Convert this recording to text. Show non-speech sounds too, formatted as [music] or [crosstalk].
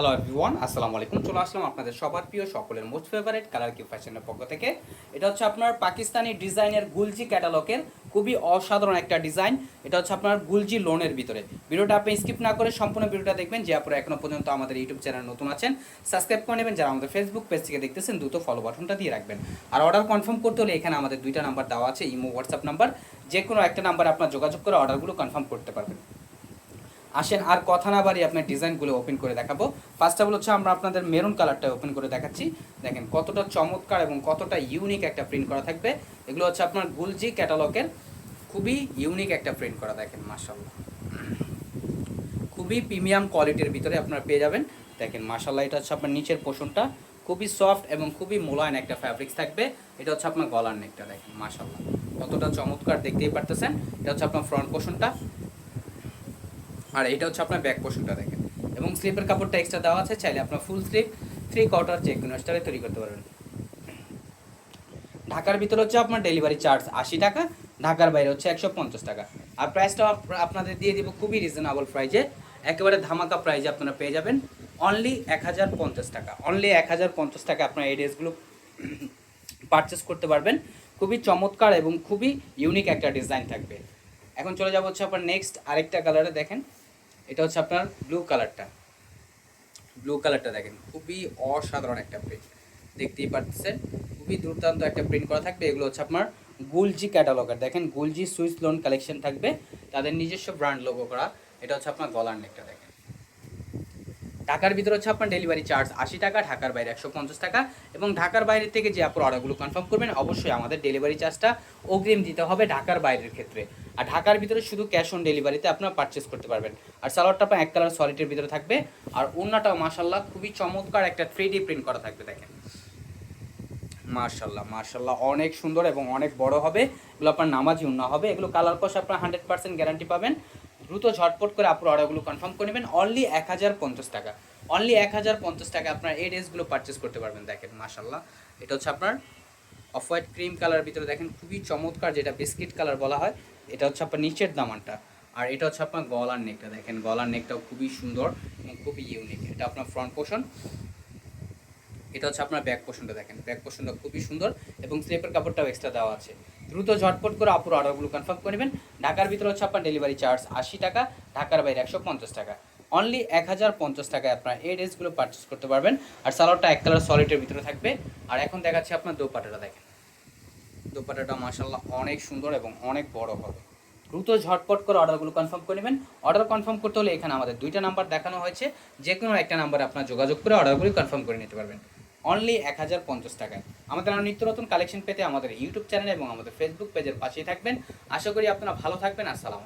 Hello everyone আসসালামু আলাইকুম। চলে আসলাম আপনাদের সবার প্রিয়, সকলের মোস্ট ফেভারিট কালার কি ফ্যাশনের পক্ষ থেকে। এটা হচ্ছে আপনার পাকিস্তানি ডিজাইনের গুলজি ক্যাটালগের খুবই অসাধারণ একটা ডিজাইন এটা হচ্ছে আপনার গুলজি লোনের ভিতরে। ভিডিওটা আপনি স্কিপ না করে সম্পূর্ণ ভিডিওটা দেখবেন, যে আপনারা এখনও পর্যন্ত আমাদের ইউটিউব চ্যানেল নতুন আছেন সাবস্ক্রাইব করে নেবেন। যারা আমাদের ফেসবুক পেজ থেকে দেখতেছেন, দ্রুত ফলো বাটনটা দিয়ে রাখবেন। আর অর্ডার কনফার্ম করতে হলে এখানে আমাদের দুইটা নাম্বার দেওয়া আছে, ইমো হোয়াটসঅ্যাপ নাম্বার যে কোনো একটা নাম্বার আপনার যোগাযোগ করে অর্ডারগুলো কনফার্ম করতে পারবেন। আসেন, আর কথা না বাড়ি আপনার ডিজাইনগুলো ওপেন করে দেখাবো। ফার্স্ট অফ হচ্ছে আমরা আপনাদের মেরুন কালারটা ওপেন করে দেখাচ্ছি। দেখেন, কতটা চমৎকার এবং কতটা ইউনিক একটা প্রিন্ট করা থাকবে। এগুলো হচ্ছে আপনার গুলজি ক্যাটালগের খুবই ইউনিক একটা প্রিন্ট করা, দেখেন মার্শাল্লাহ খুবই প্রিমিয়াম কোয়ালিটির ভিতরে আপনারা পেয়ে যাবেন। দেখেন মার্শাল্লাহ এটা হচ্ছে আপনার নিচের পোষণটা খুবই সফট এবং খুবই মোলায়েন একটা ফ্যাব্রিক্স থাকবে। এটা হচ্ছে আপনার গলার নেকটা দেখেন মার্শাল্লাহ কতটা চমৎকার দেখতেই পারতেছেন। এটা হচ্ছে আপনার ফ্রন্ট পোষণটা আর এটা হচ্ছে আপনার ব্যাক পোর্শনটা দেখেন। এবং স্লিপের কাপড়টা এক্সট্রা দেওয়া আছে, চাইলে আপনার ফুল স্লিপ থ্রি কোয়ার্টার যে কোনো তৈরি করতে পারবেন। ঢাকার ভিতরে হচ্ছে আপনার ডেলিভারি চার্জ আশি টাকা, ঢাকার বাইরে হচ্ছে একশো পঞ্চাশ টাকা। আর প্রাইসটা আপনাদের দিয়ে দিব খুবই রিজনেবল প্রাইজে একেবারে ধামাকা প্রাইজে আপনারা পেয়ে যাবেন। অনলি এক হাজার পঞ্চাশ টাকা। অনলি এক হাজার পঞ্চাশ টাকা আপনার এই ড্রেসগুলো [clears throat] পারচেস করতে পারবেন। খুবই চমৎকার এবং খুবই ইউনিক একটা ডিজাইন থাকবে। এখন চলে যাব হচ্ছে আপনার নেক্সট আরেকটা কালারে দেখেন। এটা হচ্ছে আপনার ব্লু কালারটা ব্লু কালারটা দেখেন, খুবই অসাধারণ একটা প্রিন্ট দেখতেই পাচ্ছেন খুবই দুর্দান্ত একটা প্রিন্ট করা থাকবে। এগুলো হচ্ছে আপনার গুলজি ক্যাটালগার দেখেন গুলজি সুইস লোন কালেকশন থাকবে। তাদের নিজস্ব ব্র্যান্ড লোগো করা। এটা হচ্ছে আপনার গলার নেকটা দেখেন। ঢাকার ভিতরে হচ্ছে আপনার ডেলিভারি চার্জ আশি টাকা, ঢাকার বাইরে একশো পঞ্চাশ টাকা এবং ঢাকার বাইরে থেকে যে আপনার অর্ডারগুলো কনফার্ম করবেন, অবশ্যই আমাদের ডেলিভারি চার্জটা অগ্রিম দিতে হবে ঢাকার বাইরের ক্ষেত্রে। আর ঢাকার ভিতরে শুধু ক্যাশ অন ডেলিভারিতে আপনারা পারচেস করতে পারবেন। আর সালোয়ারটা আপনার এক কালার সলিডের ভিতরে থাকবে। আর অন্যটাও মাসাল্লাহ খুবই চমৎকার একটা থ্রি প্রিন্ট করা থাকবে, দেখেন। মার্শাল্লাহ মার্শাল্লাহ অনেক সুন্দর এবং অনেক বড় হবে। এগুলো আপনার নামাজি উন্না হবে। এগুলো কালার কষ আপনার হান্ড্রেড পার্সেন্ট গ্যারান্টি পাবেন। দ্রুত ঝটপট করে আপনার অর্ডারগুলো কনফার্ম করে নেবেন। অনলি এক হাজার পঞ্চাশ টাকা। অনলি এক হাজার পঞ্চাশ টাকা আপনার এই ড্রেসগুলো পারচেস করতে পারবেন, দেখেন মাশাল্লাহ এটা হচ্ছে আপনার অফ হোয়াইট ক্রিম কালার ভিতরে দেখেন, খুবই চমৎকার যেটা বিস্কিট কালার বলা হয়, এটা হচ্ছে আপনার নিচের দামানটা। আর এটা হচ্ছে আপনার গলার নেকটা দেখেন, গলার নেকটাও খুবই সুন্দর এবং খুবই ইউনিক এটা আপনার ফ্রন্ট পোর্শন এটা হচ্ছে আপনার ব্যাক পোর্শনটা দেখেন। ব্যাক পোর্শনটা খুবই সুন্দর এবং স্লিপের কাপড়টাও এক্সট্রা দেওয়া আছে। দ্রুত ঝটপট করে আপুর অর্ডারগুলো কনফার্ম করে নেবেন। ঢাকার ভিতরে হচ্ছে আপনার ডেলিভারি চার্জ আশি টাকা, ঢাকার বাইরে একশো পঞ্চাশ টাকা। অনলি এক হাজার পঞ্চাশ টাকায় আপনার এই ড্রেসগুলো পারচেস করতে পারবেন। আর সালোয়ারটা এক কালার সলিডের ভিতরে থাকবে। আর এখন দেখাচ্ছি আপনার দোপাটাটা দেখেন। দোপাটাটা মাসাল্লাহ অনেক সুন্দর এবং অনেক বড় হবে। দ্রুত ঝটপট করে অর্ডারগুলো কনফার্ম করে নেবেন। অর্ডার কনফার্ম করতে হলে এখানে আমাদের দুইটা নাম্বার দেখানো হয়েছে। যে কোনো একটা নাম্বারে আপনার যোগাযোগ করে অর্ডারগুলি কনফার্ম করে নিতে পারবেন। অনলি এক হাজার পঞ্চাশ টাকায়। আমাদের আরও নিত্য নতুন কালেকশন পেতে আমাদের ইউটিউব চ্যানেল এবং আমাদের ফেসবুক পেজের পাশেই থাকবেন। আশা করি আপনারা ভালো থাকবেন। আসসালাম